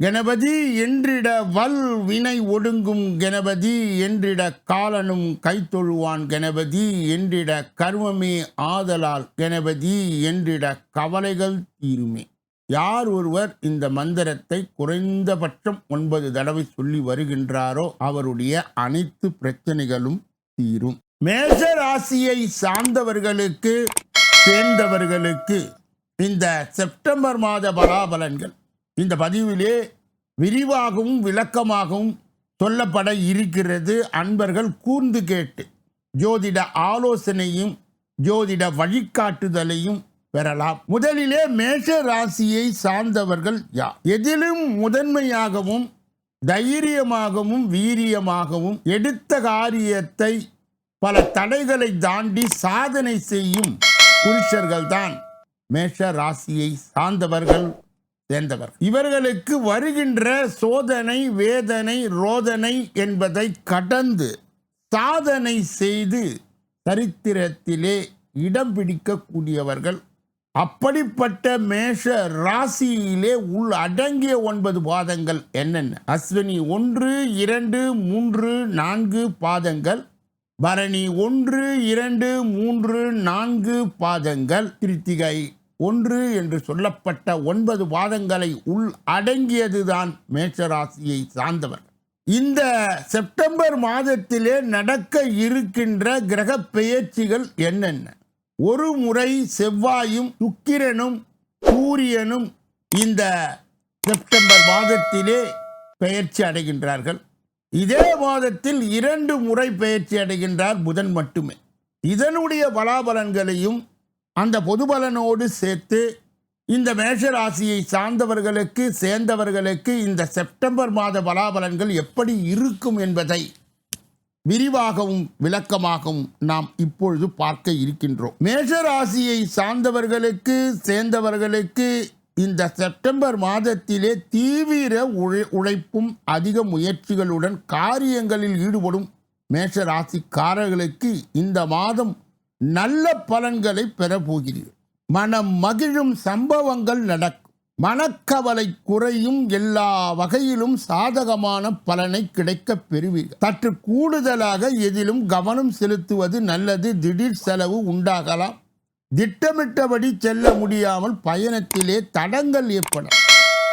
கணபதி என்றிட வல் வினை ஒடுங்கும் கணபதி என்றிட காலனும் கைத்தொழுவான் கணபதி என்றிட கர்மமே ஆதலால் கணபதி என்றிட கவலைகள் தீருமே. யார் ஒருவர் இந்த மந்திரத்தை குறைந்தபட்சம் ஒன்பது தடவை சொல்லி வருகின்றாரோ அவருடைய அனைத்து பிரச்சனைகளும் தீரும். மேஷ ராசியை சார்ந்தவர்களுக்கு சேர்ந்தவர்களுக்கு இந்த செப்டம்பர் மாத பலாபலன்கள் இந்த பதிவிலே விரிவாகவும் விளக்கமாகவும் சொல்லப்பட இருக்கிறது அன்பர்கள் கூர்ந்து கேட்டு ஜோதிட ஆலோசனையும் ஜோதிட வழிகாட்டுதலையும் பெறலாம். முதலிலே மேஷ ராசியை சார்ந்தவர்கள் யார்? எதிலும் முதன்மையாகவும் தைரியமாகவும் வீரியமாகவும் எடுத்த காரியத்தை பல தடைகளை தாண்டி சாதனை செய்யும் புருஷர்கள்தான் மேஷ ராசியை சார்ந்தவர்கள். சேர்ந்தவர். இவர்களுக்கு வருகின்ற சோதனை வேதனை ரோதனை என்பதை கடந்து சாதனை செய்து சரித்திரத்திலே இடம் பிடிக்கக்கூடியவர்கள். அப்படிப்பட்ட மேஷ ராசியிலே உள் அடங்கிய ஒன்பது பாதங்கள் என்னென்ன? அஸ்வினி ஒன்று இரண்டு மூன்று நான்கு பாதங்கள். பரணி ஒன்று இரண்டு மூன்று நான்கு பாதங்கள். கிருத்திகை ஒன்று என்று சொல்லப்பட்ட ஒன்பது வாதங்களை உள் அடங்கியதுதான் மேஷராசியை சார்ந்தவர். இந்த செப்டம்பர் மாதத்திலே நடக்க இருக்கின்ற கிரக பெயர்ச்சிகள் என்னென்ன? ஒரு முறை செவ்வாயும் சுக்கிரனும் சூரியனும் இந்த செப்டம்பர் மாதத்திலே பெயர்ச்சி அடைகின்றார்கள். இதே மாதத்தில் இரண்டு முறை பெயர்ச்சி அடைகின்றார் புதன் மட்டுமே. இதனுடைய பலாபலன்களையும் அந்த பொதுபலனோடு சேர்த்து இந்த மேஷராசியை சார்ந்தவர்களுக்கு சேர்ந்தவர்களுக்கு இந்த செப்டம்பர் மாத பலாபலன்கள் எப்படி இருக்கும் என்பதை விரிவாகவும் விளக்கமாகவும் நாம் இப்பொழுது பார்க்க இருக்கின்றோம். மேஷராசியை சார்ந்தவர்களுக்கு சேர்ந்தவர்களுக்கு இந்த செப்டம்பர் மாதத்திலே தீவிர உழை உழைப்பும் அதிக முயற்சிகளுடன் காரியங்களில் ஈடுபடும் மேஷ ராசிக்காரர்களுக்கு இந்த மாதம் நல்ல பலன்களை பெறப்போகிறீர்கள் மனம் மகிழும் சம்பவங்கள் நடக்கும். மனக்கவலை குறையும் எல்லா வகையிலும் சாதகமான பலனை கிடைக்கப் பெறுவீர்கள் சற்று கூடுதலாக எதிலும் கவனம் செலுத்துவது நல்லது. திடீர் செலவு உண்டாகலாம். திட்டமிட்டபடி செல்ல முடியாமல் பயணத்திலே தடங்கள் ஏற்படும்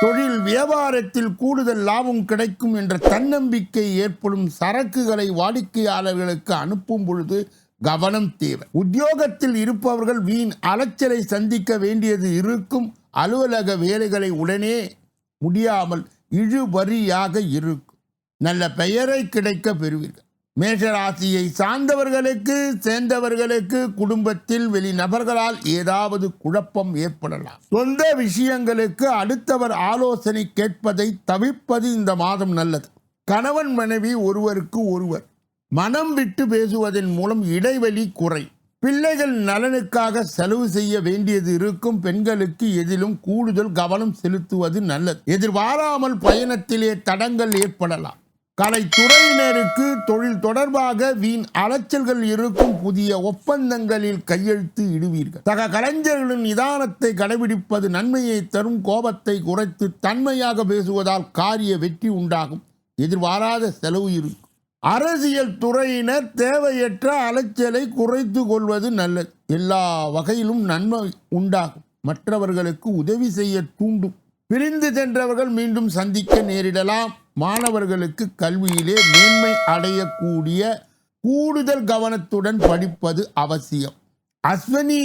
தொழில் வியாபாரத்தில் கூடுதல் லாபம் கிடைக்கும் என்ற தன்னம்பிக்கை ஏற்படும் சரக்குகளை வாடிக்கையாளர்களுக்கு அனுப்பும் பொழுது கவனம் தேவை. உத்தியோகத்தில் இருப்பவர்கள் வீண் அலைச்சலை சந்திக்க வேண்டியது இருக்கும். அலுவலக வேலைகளை உடனே முடியாமல் இழுபறியாக இருக்கும். நல்ல பெயரை கிடைக்க பெறுவீர்கள். மேஷராசியை சார்ந்தவர்களுக்கு சேர்ந்தவர்களுக்கு குடும்பத்தில் வெளிநபர்களால் ஏதாவது குழப்பம் ஏற்படலாம். சொந்த விஷயங்களுக்கு அடுத்தவர் ஆலோசனை கேட்பதை தவிர்ப்பது இந்த மாதம் நல்லது. கணவன் மனைவி ஒருவருக்கு ஒருவர் மனம் விட்டு பேசுவதன் மூலம் இடைவெளி குறை. பிள்ளைகள் நலனுக்காக செலவு செய்ய வேண்டியது இருக்கும் பெண்களுக்கு எதிலும் கூடுதல் கவனம் செலுத்துவது நல்லது. எதிர்பாராமல் பயணத்திலே தடங்கள் ஏற்படலாம். கலைத்துறையினருக்கு தொழில் தொடர்பாக வீண் அலைச்சல்கள் இருக்கும் புதிய ஒப்பந்தங்களில் கையெழுத்து இடுவீர்கள். சக கலைஞர்களின் நிதானத்தை கடைபிடிப்பது நன்மையை தரும் கோபத்தை குறைத்து தன்மையாக பேசுவதால் காரிய வெற்றி உண்டாகும். எதிர்பாராத செலவு இருக்கும். அரசியல் துறையினர் தேவையற்ற அலைச்சலை குறைத்து கொள்வது நல்லது. எல்லா வகையிலும் நன்மை உண்டாகும். மற்றவர்களுக்கு உதவி செய்ய தூண்டும். பிரிந்து சென்றவர்கள் மீண்டும் சந்திக்க நேரிடலாம். மாணவர்களுக்கு கல்வியிலே மேன்மை அடையக்கூடிய கூடுதல் கவனத்துடன் படிப்பது அவசியம். அஸ்வினி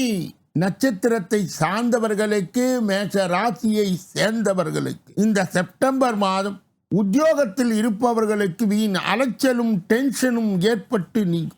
நட்சத்திரத்தை சார்ந்தவர்களுக்கு மேஷ ராசியை சேர்ந்தவர்களுக்கு இந்த செப்டம்பர் மாதம் உத்தியோகத்தில் இருப்பவர்களுக்கு வீண் அலைச்சலும் டென்ஷனும் ஏற்பட்டு நீ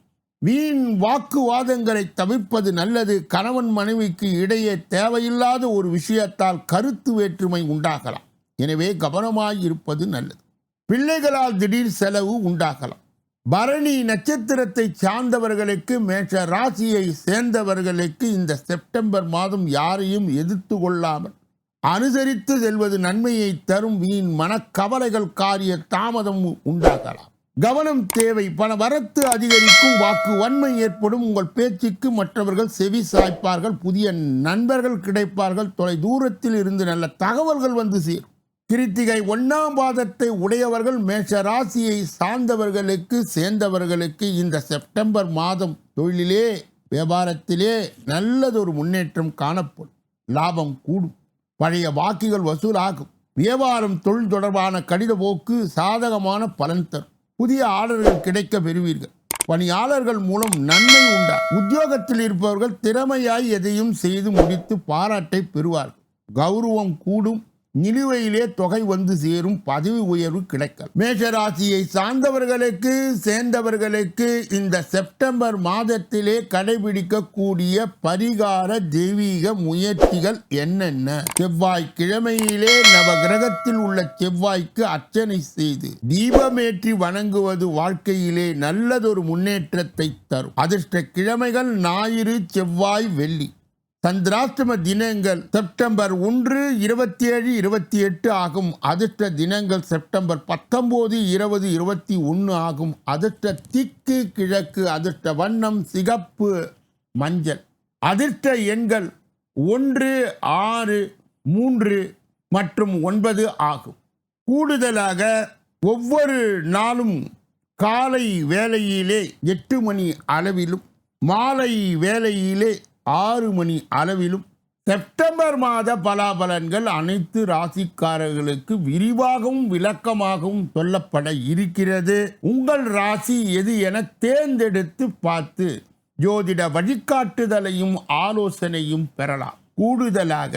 வீண் வாக்குவாதங்களை தவிர்ப்பது நல்லது. கணவன் மனைவிக்கு இடையே தேவையில்லாத ஒரு விஷயத்தால் கருத்து வேற்றுமை உண்டாகலாம். எனவே கவனமாய் இருப்பது நல்லது. பிள்ளைகளால் திடீர் செலவு உண்டாகலாம். பரணி நட்சத்திரத்தை சார்ந்தவர்களுக்கு மேஷ ராசியை சேர்ந்தவர்களுக்கு இந்த செப்டம்பர் மாதம் யாரையும் எதிர்த்து கொள்ளாமல் அனுசரித்து செல்வது நன்மையை தரும் வீண் மனக்கவலைகள் காரிய தாமதம் உண்டாகலாம். கவனம் தேவை. பண வரத்து அதிகரிக்கும். வாக்கு வன்மை ஏற்படும். உங்கள் பேச்சுக்கு மற்றவர்கள் செவி சாய்ப்பார்கள். புதிய நண்பர்கள் கிடைப்பார்கள். தொலை தூரத்தில் இருந்து நல்ல தகவல்கள் வந்து சேரும். கிருத்திகை ஒன்னாம் பாதத்தை உடையவர்கள் மேஷ ராசியை சார்ந்தவர்களுக்கு சேர்ந்தவர்களுக்கு இந்த செப்டம்பர் மாதம் தொழிலிலே வியாபாரத்திலே நல்லதொரு முன்னேற்றம் காணப்படும். லாபம் கூடும். பழைய வாக்குகள் வசூலாகும். வியாபாரம் தொழில் தொடர்பான கடித போக்கு சாதகமான பலன் தரும். புதிய ஆர்டர்கள் கிடைக்க பெறுவீர்கள். பணியாளர்கள் மூலம் நன்மை உண்டா? உத்தியோகத்தில் இருப்பவர்கள் திறமையாய் எதையும் செய்து முடித்து பாராட்டை பெறுவார்கள். கௌரவம் கூடும். நிலுவையிலே தொகை வந்து சேரும் பதவி உயர்வு கிடைக்கும். மேஷராசியை சார்ந்தவர்களுக்கு சேர்ந்தவர்களுக்கு இந்த செப்டம்பர் மாதத்திலே கடைபிடிக்கக்கூடிய பரிகார தெய்வீக முயற்சிகள் என்னென்ன? செவ்வாய் கிழமையிலே நவகிரகத்தில் உள்ள செவ்வாய்க்கு அர்ச்சனை செய்து தீபமேற்றி வணங்குவது வாழ்க்கையிலே நல்லதொரு முன்னேற்றத்தை தரும். அதிர்ஷ்ட கிழமைகள் ஞாயிறு செவ்வாய் வெள்ளி. சந்திராஷ்டம தினங்கள் செப்டம்பர் ஒன்று இருபத்தி ஏழு இருபத்தி எட்டு ஆகும். அதிர்ஷ்ட தினங்கள் செப்டம்பர் பத்தொம்போது இருபது இருபத்தி ஒன்று ஆகும். அதிர்ஷ்ட திக்கு கிழக்கு அதிர்ஷ்ட வண்ணம் சிகப்பு மஞ்சள். அதிர்ஷ்ட எண்கள் ஒன்று ஆறு மூன்று மற்றும் ஒன்பது ஆகும். கூடுதலாக ஒவ்வொரு நாளும் காலை வேளையிலே எட்டு மணி அளவிலும் மாலை வேளையிலே ஆறு மணி அளவிலும் செப்டம்பர் மாத பலாபலன்கள் அனைத்து ராசிக்காரர்களுக்கு விரிவாகவும் விளக்கமாகவும் சொல்லப்பட இருக்கிறது. உங்கள் ராசி எது என தேர்ந்தெடுத்து பார்த்து ஜோதிட வழிகாட்டுதலையும் ஆலோசனையும் பெறலாம். கூடுதலாக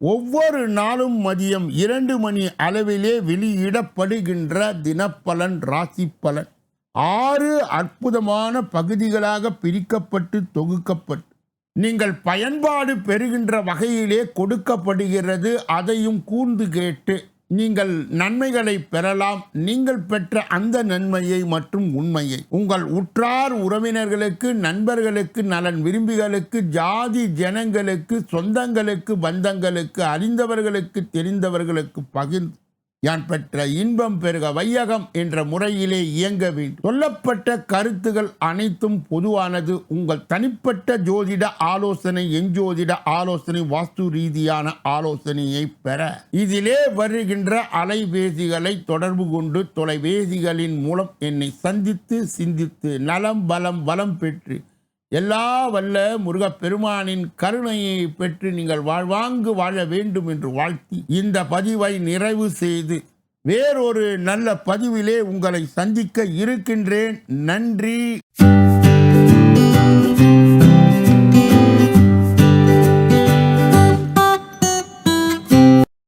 ஒவ்வொரு நாளும் மதியம் இரண்டு மணி அளவிலே வெளியிடப்படுகின்ற தினப்பலன் ராசி பலன் ஆறு அற்புதமான பகுதிகளாக பிரிக்கப்பட்டு தொகுக்கப்பட்டு நீங்கள் பயன்பாடு பெறுகின்ற வகையிலே கொடுக்கப்படுகிறது அதையும் கூர்ந்து கேட்டு நீங்கள் நன்மைகளை பெறலாம். நீங்கள் பெற்ற அந்த நன்மையை மற்றும் உண்மையை. உங்கள் உற்றார் உறவினர்களுக்கு நண்பர்களுக்கு நலன் விரும்பிகளுக்கு ஜாதி ஜனங்களுக்கு சொந்தங்களுக்கு பந்தங்களுக்கு அறிந்தவர்களுக்கு தெரிந்தவர்களுக்கு பகிர்ந்து யான் பெற்ற இன்பம் பெருக வையகம் என்ற முறையிலே இயங்க வேண்டும் சொல்லப்பட்ட கருத்துகள் அனைத்தும் பொதுவானது. உங்கள் தனிப்பட்ட ஜோதிட ஆலோசனை எஞ்சோதிட ஆலோசனை வாஸ்து ரீதியான ஆலோசனையை பெற. இதிலே வருகின்ற அலைபேசிகளை தொடர்பு கொண்டு தொலைபேசிகளின் மூலம் என்னை சந்தித்து சிந்தித்து நலம் பலம் வளம் பெற்று எல்லா வல்ல முருகப்பெருமானின் கருணையை பெற்று நீங்கள் வாழ்வாங்கு வாழ வேண்டும் என்று வாழ்த்தி இந்த பதிவை நிறைவு செய்து வேறொரு நல்ல பதிவிலே உங்களை சந்திக்க இருக்கின்றேன். நன்றி.